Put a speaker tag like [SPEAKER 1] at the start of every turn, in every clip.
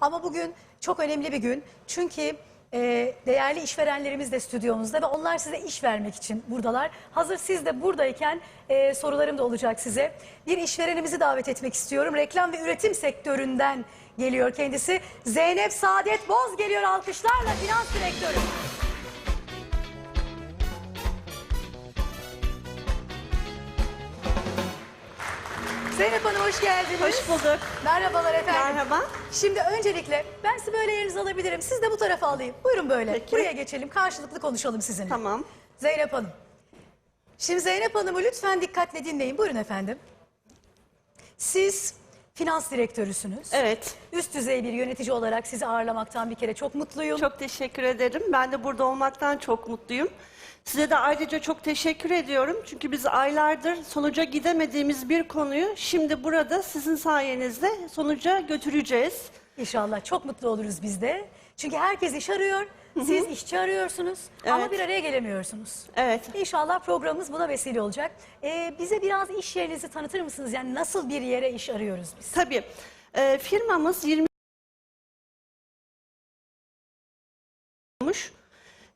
[SPEAKER 1] Ama bugün çok önemli bir gün. Çünkü e, değerli işverenlerimiz de stüdyomuzda ve onlar size iş vermek için buradalar. Hazır siz de buradayken e, sorularım da olacak size. Bir işverenimizi davet etmek istiyorum. Reklam ve üretim sektöründen geliyor kendisi. Zeynep Saadet Boz geliyor alkışlarla finans direktörü. Zeynep Hanım hoş geldiniz.
[SPEAKER 2] Hoş bulduk.
[SPEAKER 1] Merhabalar efendim.
[SPEAKER 2] Merhaba.
[SPEAKER 1] Şimdi öncelikle ben sizi böyle yerinize alabilirim. Siz de bu tarafa alayım. Buyurun böyle.
[SPEAKER 2] Peki.
[SPEAKER 1] Buraya geçelim. Karşılıklı konuşalım sizinle.
[SPEAKER 2] Tamam.
[SPEAKER 1] Zeynep Hanım. Şimdi Zeynep Hanım'ı lütfen dikkatle dinleyin. Buyurun efendim. Siz finans direktörüsünüz.
[SPEAKER 2] Evet.
[SPEAKER 1] Üst düzey bir yönetici olarak sizi ağırlamaktan bir kere çok mutluyum.
[SPEAKER 2] Çok teşekkür ederim. Ben de burada olmaktan çok mutluyum. Size de ayrıca çok teşekkür ediyorum. Çünkü biz aylardır sonuca gidemediğimiz bir konuyu şimdi burada sizin sayenizde sonuca götüreceğiz.
[SPEAKER 1] İnşallah çok mutlu oluruz biz de. Çünkü herkes iş arıyor. Siz işçi arıyorsunuz ama
[SPEAKER 2] Evet.
[SPEAKER 1] bir araya gelemiyorsunuz.
[SPEAKER 2] Evet.
[SPEAKER 1] İnşallah programımız buna vesile olacak. Ee, bize biraz iş yerinizi tanıtır mısınız? Yani nasıl bir yere iş arıyoruz biz?
[SPEAKER 2] Tabii. Ee, firmamız 20 olmuş.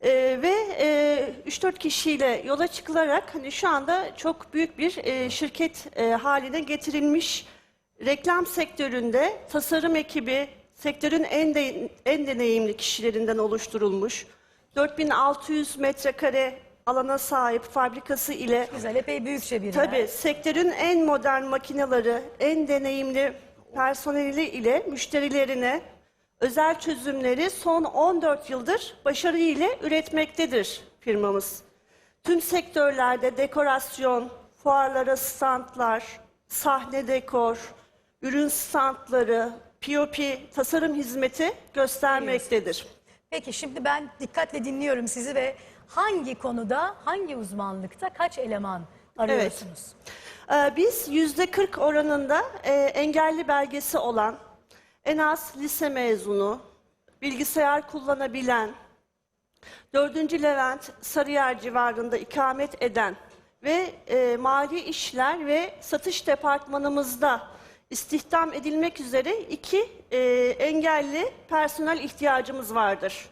[SPEAKER 2] Ee, ve e, 3-4 kişiyle yola çıkılarak hani şu anda çok büyük bir e, şirket e, haline getirilmiş. Reklam sektöründe tasarım ekibi sektörün en de, en deneyimli kişilerinden oluşturulmuş. 4600 metrekare alana sahip fabrikası ile
[SPEAKER 1] Güzel, epey büyükçe bir yer.
[SPEAKER 2] Tabii sektörün en modern makineleri, en deneyimli personeli ile müşterilerine özel çözümleri son 14 yıldır başarı ile üretmektedir firmamız. Tüm sektörlerde dekorasyon, fuarlara standlar, sahne dekor, ürün standları, POP tasarım hizmeti göstermektedir.
[SPEAKER 1] Peki şimdi ben dikkatle dinliyorum sizi ve hangi konuda, hangi uzmanlıkta kaç eleman arıyorsunuz?
[SPEAKER 2] Ee, Biz yüzde 40 oranında e, engelli belgesi olan, en az lise mezunu, bilgisayar kullanabilen, 4. Levent Sarıyer civarında ikamet eden ve e, mali işler ve satış departmanımızda istihdam edilmek üzere iki e, engelli personel ihtiyacımız vardır.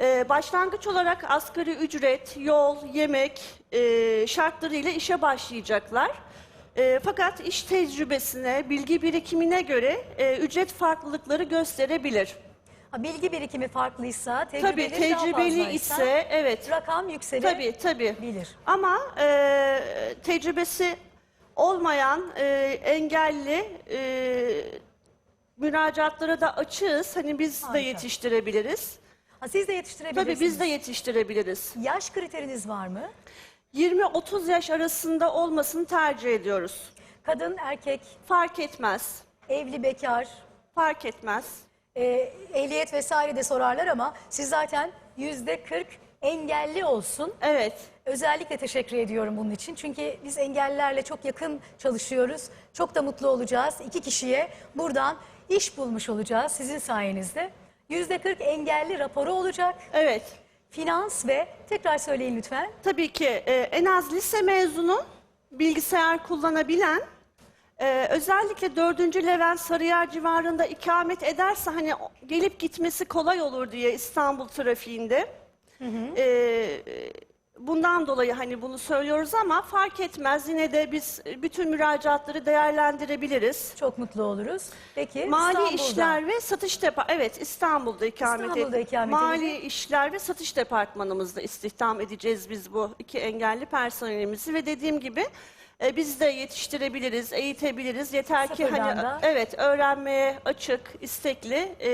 [SPEAKER 2] Ee, başlangıç olarak asgari ücret, yol, yemek e, şartlarıyla işe başlayacaklar. E, fakat iş tecrübesine, bilgi birikimine göre e, ücret farklılıkları gösterebilir.
[SPEAKER 1] Ha, bilgi birikimi farklıysa,
[SPEAKER 2] Tabii
[SPEAKER 1] tecrübeleri daha
[SPEAKER 2] tecrübeli ise evet.
[SPEAKER 1] rakam yükselebilir.
[SPEAKER 2] Tabii tabii.
[SPEAKER 1] Bilir.
[SPEAKER 2] Ama e, tecrübesi olmayan e, engelli e, müracaatlara da açığız. Hani biz
[SPEAKER 1] Harika.
[SPEAKER 2] de yetiştirebiliriz.
[SPEAKER 1] Ha, siz de yetiştirebilirsiniz.
[SPEAKER 2] Tabii biz de yetiştirebiliriz.
[SPEAKER 1] Yaş kriteriniz var mı?
[SPEAKER 2] 20-30 yaş arasında olmasını tercih ediyoruz.
[SPEAKER 1] Kadın, erkek,
[SPEAKER 2] Fark etmez.
[SPEAKER 1] evli, bekar,
[SPEAKER 2] Fark etmez.
[SPEAKER 1] e, ehliyet vesaire de sorarlar ama siz zaten yüzde 40 engelli olsun.
[SPEAKER 2] Evet.
[SPEAKER 1] Özellikle teşekkür ediyorum bunun için. Çünkü biz engellilerle çok yakın çalışıyoruz. Çok da mutlu olacağız. İki kişiye buradan iş bulmuş olacağız sizin sayenizde. Yüzde 40 engelli raporu olacak.
[SPEAKER 2] Evet.
[SPEAKER 1] Finans ve tekrar söyleyin lütfen.
[SPEAKER 2] Tabii ki e, en az lise mezunu, bilgisayar kullanabilen, e, özellikle 4. Levent Sarıyer civarında ikamet ederse hani gelip gitmesi kolay olur diye İstanbul trafiğinde. E, bundan dolayı hani bunu söylüyoruz ama fark etmez. Yine de biz bütün müracaatları değerlendirebiliriz.
[SPEAKER 1] Çok mutlu oluruz. Peki
[SPEAKER 2] Mali
[SPEAKER 1] İstanbul'da.
[SPEAKER 2] işler ve satış depa evet İstanbul'da ikamet
[SPEAKER 1] İstanbul'da
[SPEAKER 2] et-
[SPEAKER 1] ikamet
[SPEAKER 2] Mali
[SPEAKER 1] edecek.
[SPEAKER 2] işler ve satış departmanımızda istihdam edeceğiz biz bu iki engelli personelimizi ve dediğim gibi e, biz de yetiştirebiliriz, eğitebiliriz. Yeter ki
[SPEAKER 1] Sıfırdan
[SPEAKER 2] hani
[SPEAKER 1] da.
[SPEAKER 2] evet öğrenmeye açık, istekli e,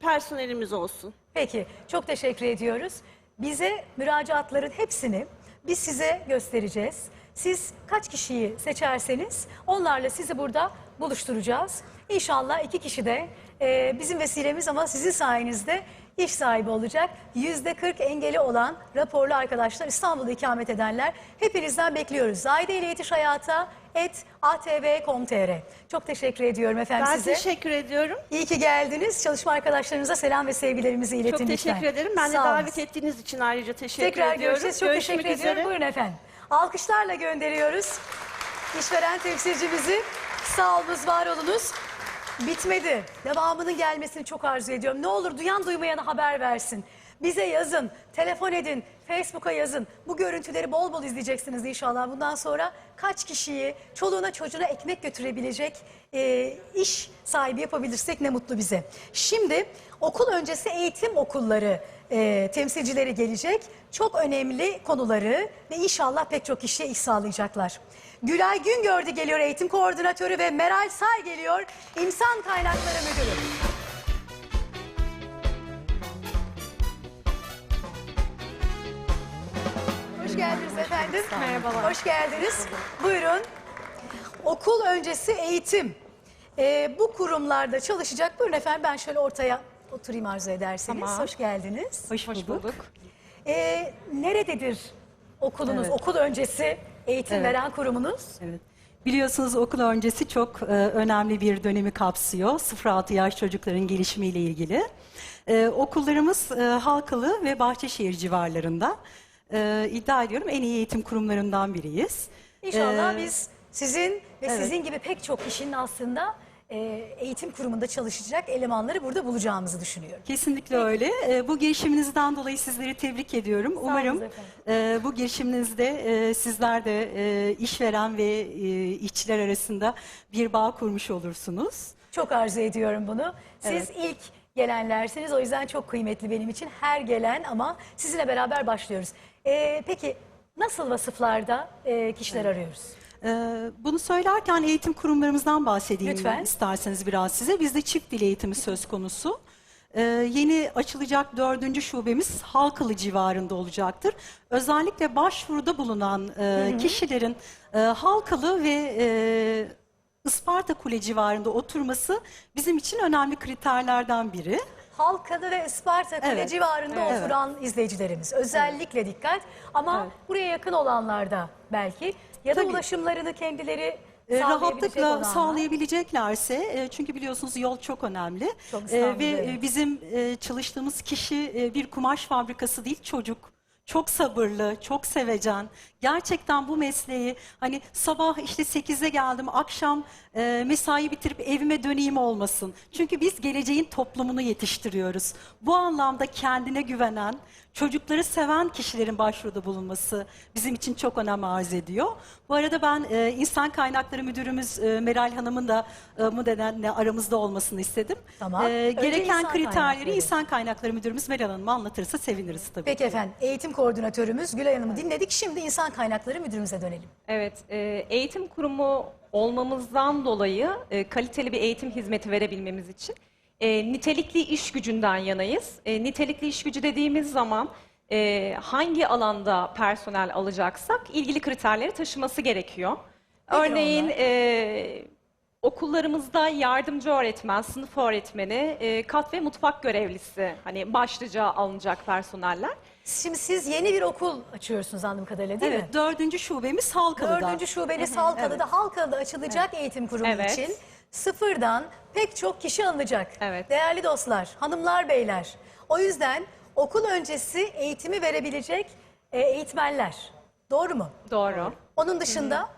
[SPEAKER 2] personelimiz olsun.
[SPEAKER 1] Peki, çok teşekkür ediyoruz. Bize müracaatların hepsini biz size göstereceğiz. Siz kaç kişiyi seçerseniz onlarla sizi burada buluşturacağız. İnşallah iki kişi de e, bizim vesilemiz ama sizin sayenizde iş sahibi olacak. Yüzde 40 engeli olan raporlu arkadaşlar İstanbul'da ikamet edenler hepinizden bekliyoruz. Zahide ile yetiş hayata et atv.com.tr Çok teşekkür ediyorum efendim
[SPEAKER 2] Ben
[SPEAKER 1] size.
[SPEAKER 2] teşekkür ediyorum.
[SPEAKER 1] İyi ki geldiniz. Çalışma arkadaşlarınıza selam ve sevgilerimizi iletin
[SPEAKER 2] Çok
[SPEAKER 1] lütfen.
[SPEAKER 2] teşekkür ederim. Ben de
[SPEAKER 1] Sağ
[SPEAKER 2] davet ettiğiniz için ayrıca teşekkür
[SPEAKER 1] Tekrar
[SPEAKER 2] ediyorum.
[SPEAKER 1] görüşeceğiz. Çok
[SPEAKER 2] Görüşmek
[SPEAKER 1] teşekkür ediyorum.
[SPEAKER 2] üzere.
[SPEAKER 1] Buyurun efendim. Alkışlarla gönderiyoruz. İşveren temsilcimizi. Sağ olunuz, var olunuz. Bitmedi. Devamının gelmesini çok arzu ediyorum. Ne olur duyan duymayana haber versin. Bize yazın, telefon edin, Facebook'a yazın. Bu görüntüleri bol bol izleyeceksiniz inşallah. Bundan sonra kaç kişiyi çoluğuna çocuğuna ekmek götürebilecek e, iş sahibi yapabilirsek ne mutlu bize. Şimdi okul öncesi eğitim okulları e, temsilcileri gelecek. Çok önemli konuları ve inşallah pek çok kişiye iş sağlayacaklar. Gülay Güngördü geliyor eğitim koordinatörü ve Meral Say geliyor insan kaynakları müdürü. Hoş geldiniz efendim. Merhabalar. Hoş geldiniz. Buyurun. Okul öncesi eğitim. Ee, bu kurumlarda çalışacak. Buyurun efendim ben şöyle ortaya oturayım arzu ederseniz.
[SPEAKER 3] Tamam.
[SPEAKER 1] Hoş geldiniz.
[SPEAKER 3] Hoş bulduk.
[SPEAKER 1] Ee, nerededir okulunuz?
[SPEAKER 3] Evet.
[SPEAKER 1] Okul öncesi eğitim
[SPEAKER 3] Evet.
[SPEAKER 1] veren kurumunuz?
[SPEAKER 3] Evet. Biliyorsunuz okul öncesi çok e, önemli bir dönemi kapsıyor. 0-6 yaş çocukların gelişimiyle ilgili. E, okullarımız e, Halkalı ve Bahçeşehir civarlarında. E, iddia ediyorum en iyi eğitim kurumlarından biriyiz.
[SPEAKER 1] İnşallah
[SPEAKER 3] E,
[SPEAKER 1] biz sizin ve
[SPEAKER 3] evet.
[SPEAKER 1] sizin gibi pek çok kişinin aslında e, eğitim kurumunda çalışacak elemanları burada bulacağımızı düşünüyorum.
[SPEAKER 3] Kesinlikle öyle. E, bu girişiminizden dolayı sizleri tebrik ediyorum. Umarım
[SPEAKER 1] efendim.
[SPEAKER 3] e, bu girişiminizde e, sizler de e, işveren ve e, işçiler arasında bir bağ kurmuş olursunuz.
[SPEAKER 1] Çok arzu ediyorum bunu. Siz ilk gelenlersiniz. O yüzden çok kıymetli benim için. Her gelen ama sizinle beraber başlıyoruz. Peki nasıl vasıflarda e, kişiler arıyoruz?
[SPEAKER 3] Ee, Bunu söylerken eğitim kurumlarımızdan bahsedeyim
[SPEAKER 1] Lütfen.
[SPEAKER 3] isterseniz biraz size. Bizde çift dil eğitimi söz konusu. Ee, yeni açılacak dördüncü şubemiz Halkalı civarında olacaktır. Özellikle başvuruda bulunan e, kişilerin e, Halkalı ve e, Isparta Kule civarında oturması bizim için önemli kriterlerden biri.
[SPEAKER 1] Halkalı ve Isparta Kule
[SPEAKER 3] Evet.
[SPEAKER 1] civarında
[SPEAKER 3] Evet.
[SPEAKER 1] oturan izleyicilerimiz. Özellikle dikkat ama
[SPEAKER 3] Evet.
[SPEAKER 1] buraya yakın olanlar da belki ya da
[SPEAKER 3] Tabii.
[SPEAKER 1] ulaşımlarını kendileri
[SPEAKER 3] E,
[SPEAKER 1] sağlayabilecek
[SPEAKER 3] rahatlıkla
[SPEAKER 1] olanlar.
[SPEAKER 3] sağlayabileceklerse e, çünkü biliyorsunuz yol çok önemli
[SPEAKER 1] Çok
[SPEAKER 3] E,
[SPEAKER 1] İstanbul'da,
[SPEAKER 3] ve e, bizim e, çalıştığımız kişi e, bir kumaş fabrikası değil çocuk çok sabırlı, çok sevecen. Gerçekten bu mesleği hani sabah işte 8'de geldim, akşam e, mesai bitirip evime döneyim olmasın. Çünkü biz geleceğin toplumunu yetiştiriyoruz. Bu anlamda kendine güvenen, çocukları seven kişilerin başvuruda bulunması bizim için çok önem arz ediyor. Bu arada ben e, insan kaynakları müdürümüz e, Meral Hanım'ın da e, bu nedenle aramızda olmasını istedim.
[SPEAKER 1] Tamam.
[SPEAKER 3] E, gereken
[SPEAKER 1] insan
[SPEAKER 3] kriterleri
[SPEAKER 1] kaynakları.
[SPEAKER 3] insan kaynakları müdürümüz Meral Hanım anlatırsa seviniriz tabii.
[SPEAKER 1] Peki efendim eğitim koordinatörümüz Gülay Hanım'ı dinledik. Şimdi insan kaynakları müdürümüze dönelim.
[SPEAKER 4] Evet, e, eğitim kurumu olmamızdan dolayı e, kaliteli bir eğitim hizmeti verebilmemiz için e, nitelikli iş gücünden yanayız. E, nitelikli iş gücü dediğimiz zaman e, hangi alanda personel alacaksak ilgili kriterleri taşıması gerekiyor. Örneğin
[SPEAKER 1] onlar?
[SPEAKER 4] e, okullarımızda yardımcı öğretmen, sınıf öğretmeni, e, kat ve mutfak görevlisi hani başlıca alınacak personeller.
[SPEAKER 1] Şimdi siz yeni bir okul açıyorsunuz anladığım kadarıyla değil mi?
[SPEAKER 3] Evet, dördüncü şubemiz Halkalı'da.
[SPEAKER 1] Dördüncü şubeniz Halkalı'da. Halkalı'da açılacak eğitim kurumu
[SPEAKER 4] Evet.
[SPEAKER 1] için sıfırdan pek çok kişi alınacak.
[SPEAKER 4] Evet.
[SPEAKER 1] Değerli dostlar, hanımlar, beyler. O yüzden okul öncesi eğitimi verebilecek e, eğitmenler. Doğru mu?
[SPEAKER 4] Doğru.
[SPEAKER 1] Onun dışında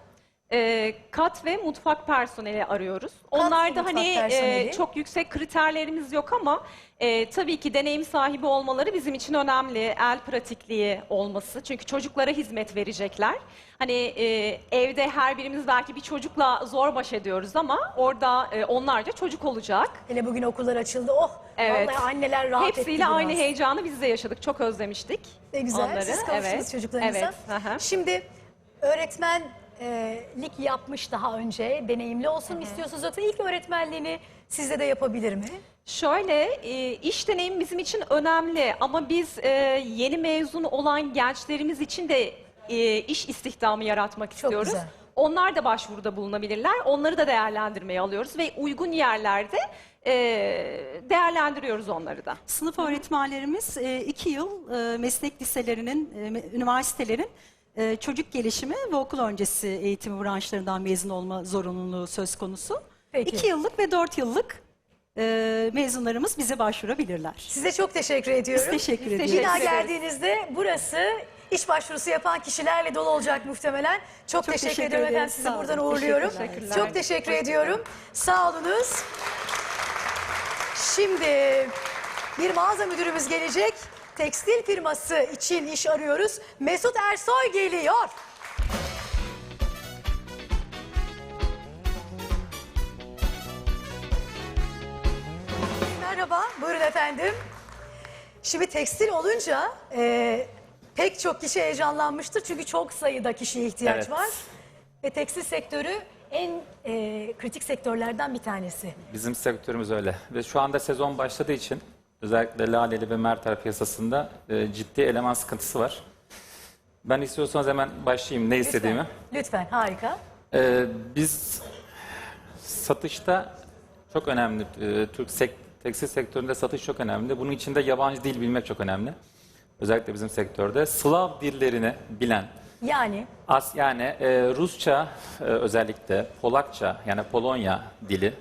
[SPEAKER 4] E, kat ve mutfak personeli arıyoruz.
[SPEAKER 1] ve
[SPEAKER 4] Onlar da
[SPEAKER 1] mutfak
[SPEAKER 4] hani
[SPEAKER 1] personeli.
[SPEAKER 4] e, çok yüksek kriterlerimiz yok ama e, tabii ki deneyim sahibi olmaları bizim için önemli. El pratikliği olması. Çünkü çocuklara hizmet verecekler. Hani e, evde her birimiz belki bir çocukla zor baş ediyoruz ama orada e, onlarca çocuk olacak.
[SPEAKER 1] hele bugün okullar açıldı. Oh
[SPEAKER 4] Evet.
[SPEAKER 1] vallahi anneler rahat etti
[SPEAKER 4] Hepsiyle
[SPEAKER 1] biraz.
[SPEAKER 4] aynı heyecanı biz de yaşadık. Çok özlemiştik.
[SPEAKER 1] Ne güzel.
[SPEAKER 4] onları.
[SPEAKER 1] Siz kavuştunuz
[SPEAKER 4] Evet.
[SPEAKER 1] çocuklarınıza.
[SPEAKER 4] Evet. hı hı.
[SPEAKER 1] Şimdi öğretmenlik yapmış daha önce. Deneyimli olsun mu istiyorsunuz yoksa ilk öğretmenliğini sizde de yapabilir mi?
[SPEAKER 4] Şöyle, e, iş deneyimi bizim için önemli ama biz e, yeni mezun olan gençlerimiz için de e, iş istihdamı yaratmak istiyoruz.
[SPEAKER 1] güzel.
[SPEAKER 4] Onlar da başvuruda bulunabilirler. Onları da değerlendirmeye alıyoruz ve uygun yerlerde e, değerlendiriyoruz onları da.
[SPEAKER 3] Sınıf öğretmenlerimiz e, iki yıl e, meslek liselerinin, e, üniversitelerin e, çocuk gelişimi ve okul öncesi eğitimi branşlarından mezun olma zorunluluğu söz konusu.
[SPEAKER 1] Peki.
[SPEAKER 3] İki yıllık ve dört yıllık e, mezunlarımız bize başvurabilirler.
[SPEAKER 1] Size çok teşekkür ediyorum.
[SPEAKER 3] Biz teşekkür ediyoruz.
[SPEAKER 1] Bir daha geldiğinizde burası iş başvurusu yapan kişilerle dolu olacak muhtemelen. Çok, teşekkür,
[SPEAKER 3] teşekkür
[SPEAKER 1] ediyorum efendim. Sizi
[SPEAKER 3] Sağ
[SPEAKER 1] buradan
[SPEAKER 3] olun.
[SPEAKER 1] uğurluyorum.
[SPEAKER 4] Teşekkürler.
[SPEAKER 1] Çok teşekkür ediyorum. Sağ olunuz. şimdi bir mağaza müdürümüz gelecek. Tekstil firması için iş arıyoruz. Mesut Ersoy geliyor. Merhaba, buyurun efendim. Şimdi tekstil olunca e, pek çok kişi heyecanlanmıştır. Çünkü çok sayıda kişiye ihtiyaç
[SPEAKER 5] Evet.
[SPEAKER 1] var. Ve tekstil sektörü en e, kritik sektörlerden bir tanesi.
[SPEAKER 5] Bizim sektörümüz öyle. Ve şu anda sezon başladığı için özellikle Laleli ve Mertel piyasasında e, ciddi eleman sıkıntısı var. Ben istiyorsanız hemen başlayayım ne istediğimi.
[SPEAKER 1] Lütfen, harika.
[SPEAKER 5] E, biz satışta çok önemli. E, Türk sek- tekstil sektöründe satış çok önemli. Bunun içinde yabancı dil bilmek çok önemli. Özellikle bizim sektörde. Slav dillerini bilen,
[SPEAKER 1] Yani
[SPEAKER 5] As yani e, Rusça e, özellikle Polakça yani Polonya dili,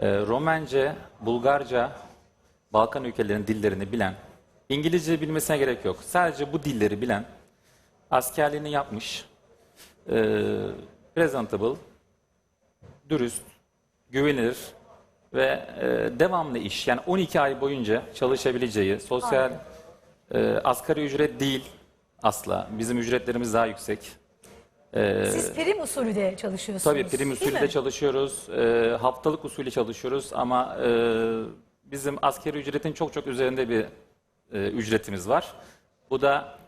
[SPEAKER 5] e, Romence, Bulgarca, Balkan ülkelerinin dillerini bilen, İngilizce bilmesine gerek yok. Sadece bu dilleri bilen, askerliğini yapmış, e, presentable, dürüst, güvenilir ve e, devamlı iş yani 12 ay boyunca çalışabileceği sosyal e, asgari ücret değil asla. Bizim ücretlerimiz daha yüksek.
[SPEAKER 1] siz prim usulü de çalışıyorsunuz.
[SPEAKER 5] Tabii prim
[SPEAKER 1] değil
[SPEAKER 5] usulü
[SPEAKER 1] mi?
[SPEAKER 5] de çalışıyoruz. e, haftalık usulü çalışıyoruz ama e, bizim askeri ücretin çok çok üzerinde bir e, ücretimiz var. Bu da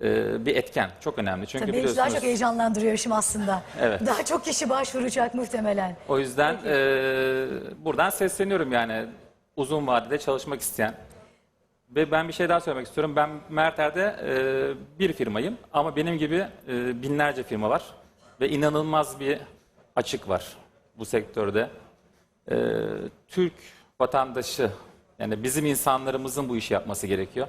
[SPEAKER 5] e, bir etken. Çok önemli. Çünkü
[SPEAKER 1] Tabii beni daha
[SPEAKER 5] biliyorsunuz
[SPEAKER 1] çok heyecanlandırıyor işim aslında.
[SPEAKER 5] Evet.
[SPEAKER 1] Daha çok kişi başvuracak muhtemelen.
[SPEAKER 5] o yüzden e, buradan sesleniyorum yani uzun vadede çalışmak isteyen. Ve ben bir şey daha söylemek istiyorum. Ben Merter'de e, bir firmayım ama benim gibi e, binlerce firma var. Ve inanılmaz bir açık var bu sektörde. E, Türk vatandaşı yani bizim insanlarımızın bu işi yapması gerekiyor.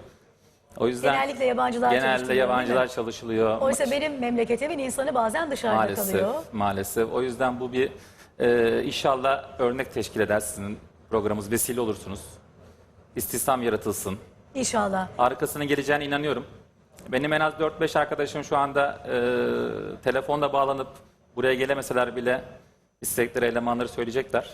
[SPEAKER 5] O yüzden
[SPEAKER 1] Genellikle yabancılar
[SPEAKER 5] genelde yabancılar çalışılıyor.
[SPEAKER 1] Oysa benim memleketimin insanı bazen dışarıda
[SPEAKER 5] Maalesef,
[SPEAKER 1] kalıyor.
[SPEAKER 5] maalesef. O yüzden bu bir e, inşallah örnek teşkil eder sizin programımız. Vesile olursunuz. İstihdam yaratılsın.
[SPEAKER 1] İnşallah.
[SPEAKER 5] Arkasına geleceğine inanıyorum. Benim en az 4-5 arkadaşım şu anda e, telefonda bağlanıp buraya gelemeseler bile istekleri, elemanları söyleyecekler.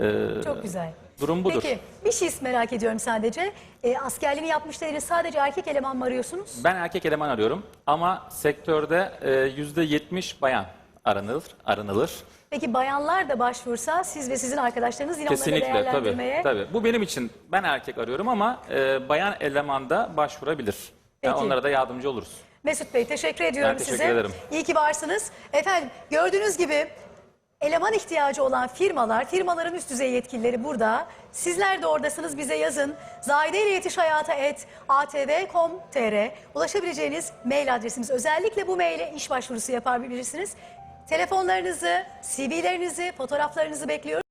[SPEAKER 5] E,
[SPEAKER 1] Çok güzel.
[SPEAKER 5] Durum budur.
[SPEAKER 1] Peki bir şey merak ediyorum sadece. E, askerliğini yapmış dediniz sadece erkek eleman mı arıyorsunuz?
[SPEAKER 5] Ben erkek eleman arıyorum ama sektörde e, %70 bayan aranılır, aranılır.
[SPEAKER 1] Peki bayanlar da başvursa siz ve sizin arkadaşlarınız yine onları
[SPEAKER 5] Kesinlikle tabii,
[SPEAKER 1] değerlendirmeye...
[SPEAKER 5] tabii. Bu benim için ben erkek arıyorum ama e, bayan eleman da başvurabilir. Yani
[SPEAKER 1] Peki.
[SPEAKER 5] onlara da yardımcı oluruz.
[SPEAKER 1] Mesut Bey teşekkür ediyorum
[SPEAKER 5] Ben teşekkür
[SPEAKER 1] size.
[SPEAKER 5] ederim.
[SPEAKER 1] İyi ki varsınız. Efendim gördüğünüz gibi eleman ihtiyacı olan firmalar, firmaların üst düzey yetkilileri burada. Sizler de oradasınız bize yazın. Zahide ile yetiş hayata et atv.com.tr ulaşabileceğiniz mail adresimiz. Özellikle bu maile iş başvurusu yapabilirsiniz. Telefonlarınızı, CV'lerinizi, fotoğraflarınızı bekliyoruz.